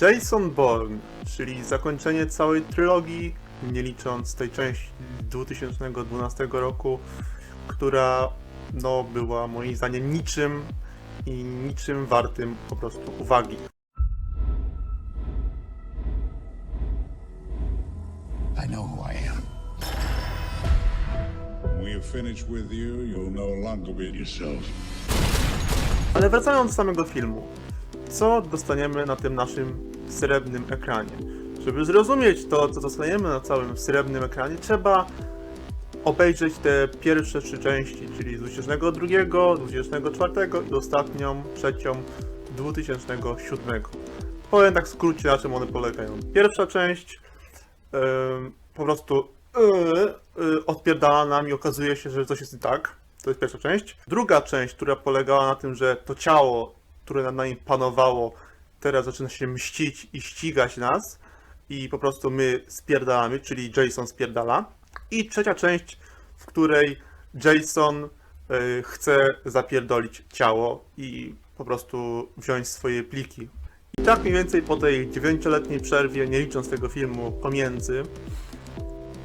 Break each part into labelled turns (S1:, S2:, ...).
S1: Jason Bourne, czyli zakończenie całej trylogii, nie licząc tej części 2012 roku, która no, była moim zdaniem niczym i niczym wartym po prostu uwagi.
S2: I know who I am.
S3: When finished with you, you'll no longer be yourself.
S1: Ale wracając do samego filmu, co dostaniemy na tym naszym srebrnym ekranie? Żeby zrozumieć to, co dostaniemy na całym srebrnym ekranie, trzeba obejrzeć te pierwsze trzy części, czyli z 2002, 2004 i ostatnią, trzecią 2007. Powiem tak w skrócie, na czym one polegają. Pierwsza część em, po prostu yy, yy, odpierdala nam i okazuje się, że coś jest nie tak. To jest pierwsza część. Druga część, która polegała na tym, że to ciało, które nad nami panowało, teraz zaczyna się mścić i ścigać nas i po prostu my spierdalamy, czyli Jason spierdala. I trzecia część, w której Jason y, chce zapierdolić ciało i po prostu wziąć swoje pliki. I tak mniej więcej po tej dziewięcioletniej przerwie, nie licząc tego filmu pomiędzy,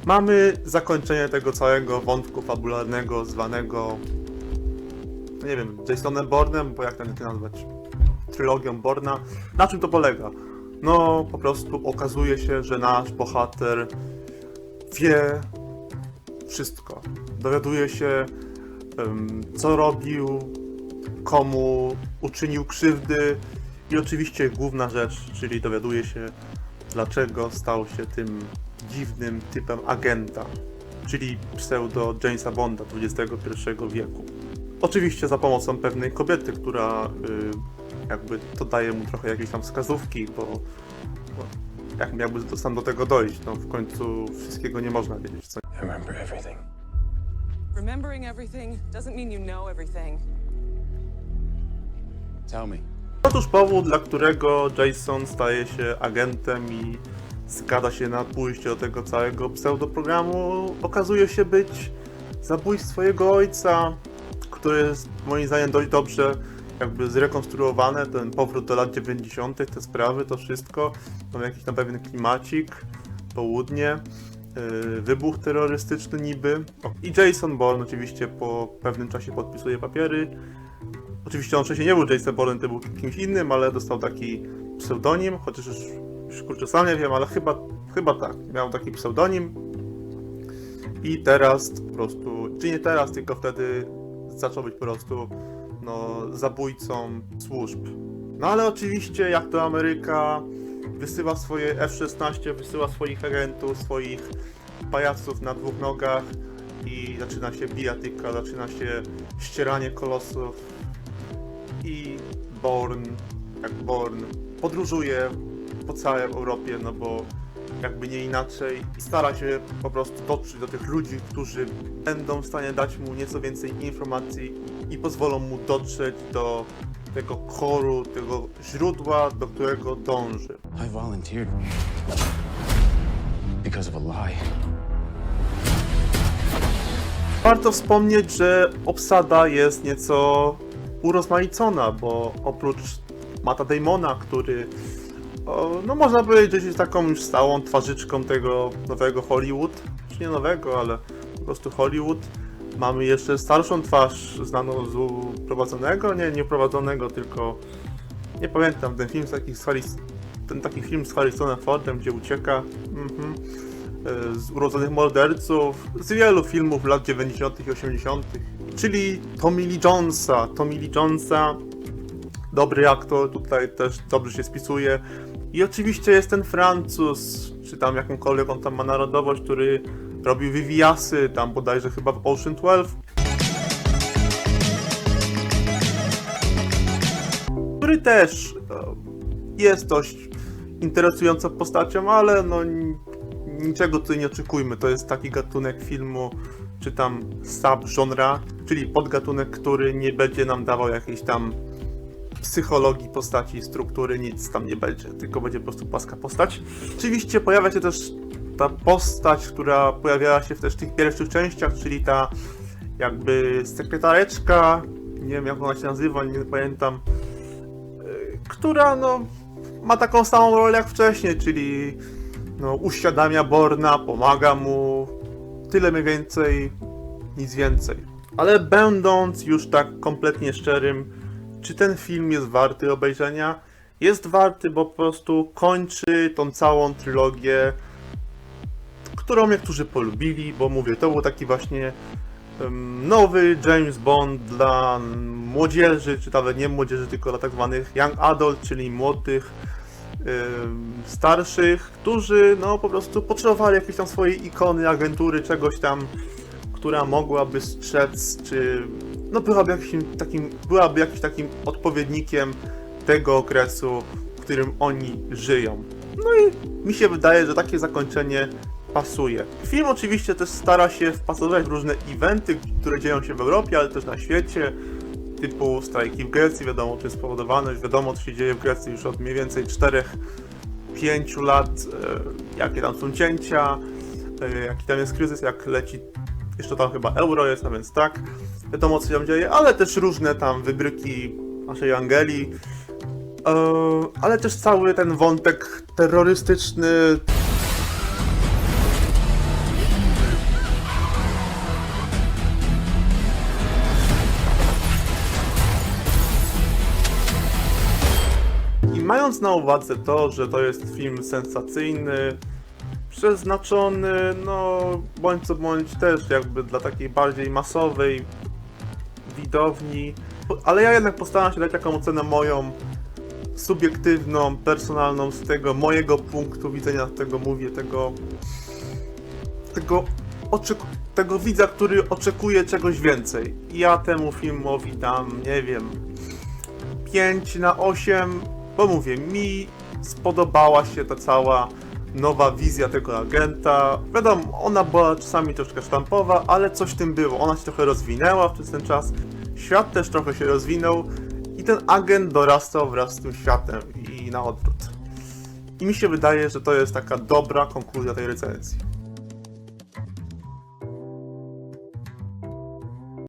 S1: mamy zakończenie tego całego wątku fabularnego zwanego nie wiem, Jasonem Bournem, bo jak ten to nazwać? Trylogią Borna. Na czym to polega? No, po prostu okazuje się, że nasz bohater wie wszystko. Dowiaduje się, co robił, komu uczynił krzywdy i oczywiście główna rzecz, czyli dowiaduje się, dlaczego stał się tym dziwnym typem agenta, czyli pseudo Jamesa Bonda XXI wieku. Oczywiście za pomocą pewnej kobiety, która y, jakby to daje mu trochę jakieś tam wskazówki, bo, bo jak miałby to sam do tego dojść, no w końcu wszystkiego nie można wiedzieć, co
S2: remember everything.
S4: Remembering everything doesn't mean you know everything.
S2: Tell me.
S1: Otóż powód, dla którego Jason staje się agentem i zgadza się na pójście do tego całego pseudoprogramu, okazuje się być zabójstwo jego ojca, które jest moim zdaniem dość dobrze jakby zrekonstruowane, ten powrót do lat 90., te sprawy, to wszystko, mam jakiś tam pewien klimacik, południe, yy, wybuch terrorystyczny niby. O, I Jason Bourne oczywiście po pewnym czasie podpisuje papiery, Oczywiście on wcześniej nie był Jason Bourne, to był kimś innym, ale dostał taki pseudonim, chociaż już, już kurczę sam nie wiem, ale chyba, chyba tak, miał taki pseudonim. I teraz po prostu, czy nie teraz, tylko wtedy zaczął być po prostu no, zabójcą służb. No ale oczywiście, jak to Ameryka, wysyła swoje F-16, wysyła swoich agentów, swoich pajaców na dwóch nogach i zaczyna się bijatyka, zaczyna się ścieranie kolosów, i Born, jak Born, podróżuje po całej Europie, no bo jakby nie inaczej i stara się po prostu dotrzeć do tych ludzi, którzy będą w stanie dać mu nieco więcej informacji i pozwolą mu dotrzeć do tego koru, tego źródła, do którego dąży.
S2: I volunteered because of a lie.
S1: Warto wspomnieć, że obsada jest nieco urozmaicona, bo oprócz Mata Damona, który o, no można powiedzieć, jest taką już stałą twarzyczką tego nowego Hollywood, czy nie nowego, ale po prostu Hollywood. Mamy jeszcze starszą twarz, znaną z uprowadzonego, nie, nie uprowadzonego, tylko nie pamiętam, ten film z takich z ten taki film z Harrisonem Fordem, gdzie ucieka mhm, e, z urodzonych morderców, z wielu filmów lat 90. i 80., czyli Tommy Lee Jonesa. Tommy Lee Jonesa, dobry aktor, tutaj też dobrze się spisuje. I oczywiście jest ten Francuz, czy tam jakąkolwiek on tam ma narodowość, który robił wywiasy, tam bodajże chyba w Ocean 12. Który też e, jest dość interesującą postacią, ale no ni- niczego tutaj nie oczekujmy. To jest taki gatunek filmu, czy tam sub-genre, czyli podgatunek, który nie będzie nam dawał jakiejś tam psychologii postaci, struktury, nic tam nie będzie, tylko będzie po prostu płaska postać. Oczywiście pojawia się też ta postać, która pojawiała się w też tych pierwszych częściach, czyli ta jakby sekretareczka, nie wiem jak ona się nazywa, nie pamiętam, yy, która no ma taką samą rolę jak wcześniej, czyli no, uświadamia Borna, pomaga mu, tyle mniej więcej, nic więcej. Ale będąc już tak kompletnie szczerym, czy ten film jest warty obejrzenia? Jest warty, bo po prostu kończy tą całą trylogię, którą niektórzy polubili, bo mówię, to był taki właśnie nowy James Bond dla młodzieży, czy nawet nie młodzieży, tylko dla tak zwanych young adult, czyli młodych, starszych, którzy no po prostu potrzebowali jakiejś tam swojej ikony, agentury, czegoś tam, która mogłaby strzec, czy no byłaby jakimś takim, byłaby jakimś takim odpowiednikiem tego okresu, w którym oni żyją. No i mi się wydaje, że takie zakończenie pasuje. Film oczywiście też stara się wpasować w różne eventy, które dzieją się w Europie, ale też na świecie, typu strajki w Grecji, wiadomo czym spowodowane, już wiadomo co się dzieje w Grecji już od mniej więcej 4-5 lat, e, jakie tam są cięcia, e, jaki tam jest kryzys, jak leci, jeszcze tam chyba euro jest, a więc tak, wiadomo co się tam dzieje, ale też różne tam wybryki naszej Angeli, e, ale też cały ten wątek terrorystyczny, mając na uwadze to, że to jest film sensacyjny, przeznaczony, no bądź co bądź też jakby dla takiej bardziej masowej widowni, ale ja jednak postaram się dać taką ocenę moją subiektywną, personalną z tego mojego punktu widzenia, tego mówię, tego tego, tego widza, który oczekuje czegoś więcej. Ja temu filmowi dam, nie wiem, 5 na 8, bo mówię, mi spodobała się ta cała nowa wizja tego agenta. Wiadomo, ona była czasami troszkę sztampowa, ale coś w tym było. Ona się trochę rozwinęła przez ten czas. Świat też trochę się rozwinął i ten agent dorastał wraz z tym światem i na odwrót. I mi się wydaje, że to jest taka dobra konkluzja tej recenzji.